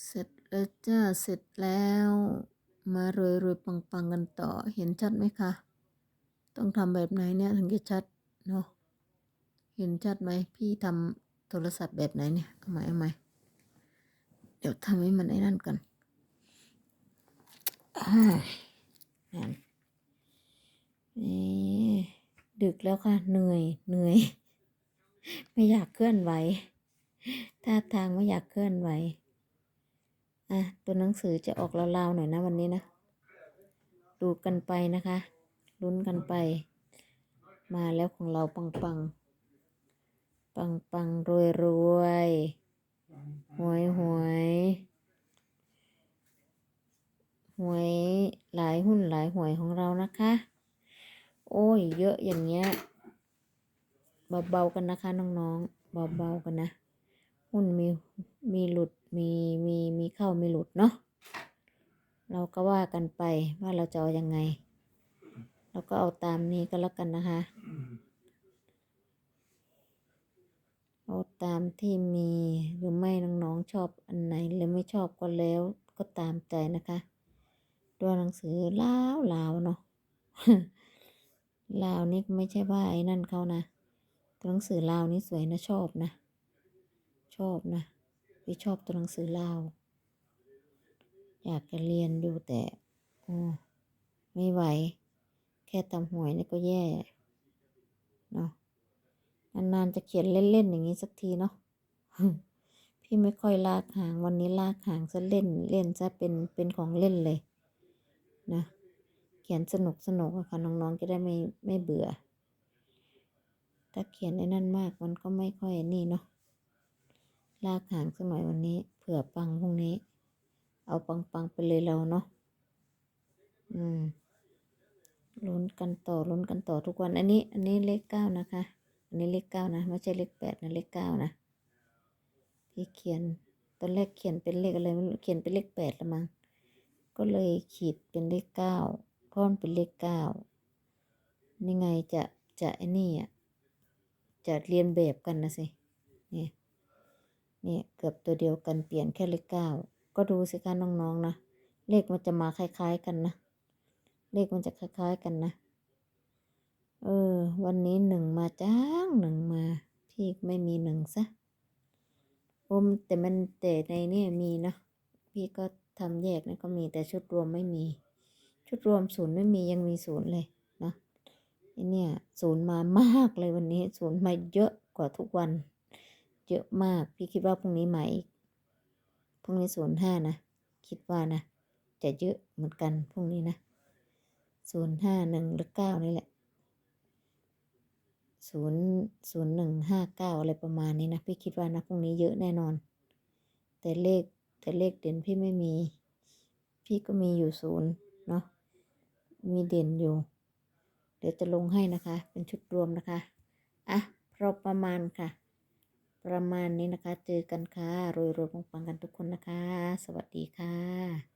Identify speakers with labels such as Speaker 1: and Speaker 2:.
Speaker 1: เสร็จแล้วจ้า เสร็จแล้ว มารวยรวยปังปังกันต่อ เห็นชัดไหมคะ ต้องทำแบบไหนเนี่ยถึงจะชัดเนาะ เห็นชัดไหม พี่ทำโทรศัพท์แบบไหนเนี่ย เอาใหม่เอาใหม่ เดี๋ยวทำให้มันไอ้นั่นกันนั่นนี่ดึกแล้วค่ะ เหนื่อย เหนื่อย ไม่อยากเคลื่อนไหวท่าทางไม่อยากเคลื่อนไหว อะตัวหนังสือจะออกลาวๆหน่อยนะวันนี้นะ ดูกันไปนะคะลุ้นกันไป มาแล้วของเราปังปังปังปังรวยรวยหวยหวยหวยหลายหุ้นหลายหวยของเรานะคะ โอ้ยเยอะอย่างเงี้ยเบาๆกันนะคะน้องๆเบาๆกันนะ หุ้นมีมีหลุดมีมีมีเข้ามีหลุดเนาะเราก็ว่ากันไปว่าเราจะเอายังไง เราก็เอาตามนี้ก็แล้วกันนะคะเอาตามที่มีหรือไม่น้องๆชอบอันไหนหรือไม่ชอบก็แล้วก็ตามใจนะคะตัวหนังสือลาวลาวเนาะลาวนี่ไม่ใช่ว่าไอ้นั่นเขานะตัวหนังสือลาวนี่สวยนะชอบนะ ชอบนะพี่ชอบตัวหนังสือลาว อยากจะเรียนอยู่แต่ไม่ไหว แค่ตำหวยนี่ก็แย่เนาะนานๆจะเขียนเล่น ๆ อย่างนี้สักทีเนาะพี่ไม่ค่อยลากหางวันนี้ลากหางซะเล่นเล่นซะเป็นเป็นของเล่นเลยนะเขียนสนุกสนุกอะค่ะน้องๆจะได้ไม่ไม่เบื่อ ถ้าเขียนไอ้นั่นมากมันก็ไม่ค่อยนี่เนาะ ลากหางสักหน่อยวันนี้ เผื่อปังพรุ่งนี้ เอาปังปังไปเลยเราเนาะอืมลุ้นกันต่อลุ้นกันต่อทุกวัน อันนี้ อันนี้เลขเก้านะคะ อันนี้เลขเก้านะไม่ใช่เลขแปดนะเลขเก้านะพี่เขียนตอนแรกเขียนเป็นเลขอะไรไม่รู้เขียนเป็นเลขแปดละมั้งก็เลยขีดเป็นเลขเก้าพราะมันเป็นเลขเก้านี่ไงจะจะไอ้นี่อะจะเรียนแบบกันนะสิเนี่ย นี่ยเกือบตัวเดียวกันเปลี่ยนแค่เลขเก้าก็ดูสิคะน้องๆนะเลขมันจะมาคล้ายๆกันนะเลขมันจะคล้ายๆกันนะเออ วันนี้หนึ่งมาจ้างหนึ่งมา พี่ไม่มีหนึ่งซะโอ้มแต่มันแต่ในนี่มีเนาะพี่ก็ทำแยกนะก็มีแต่ชุดรวมไม่มี ชุดรวมศูนย์ไม่มียังมีศูนย์เลยเนาะอเนี่ยศูนย์มามากเลยวันนี้ศูนย์มาเยอะกว่าทุกวัน เยอะมาก พี่คิดว่าพรุ่งนี้มาอีกพรุ่งนี้ศูนย์ห้านะ คิดว่านะ จะเยอะเหมือนกันพรุ่งนี้นะศูนย์ห้าหนึ่งหรือเก้านี่แหละศูนย์ศูนย์หนึ่งห้าเก้าอะไรประมาณนี้นะ พี่คิดว่านะพรุ่งนี้เยอะแน่นอน แต่เลขแต่เลขเด่นพี่ไม่มี พี่ก็มีอยู่ศูนย์เนาะมีเด่นอยู่ เดี๋ยวจะลงให้นะคะ เป็นชุดรวมนะคะ อะพอประมาณค่ะ ประมาณนี้นะคะ เจอกันค่ะรวยๆปังๆกันทุกคนนะคะ สวัสดีค่ะ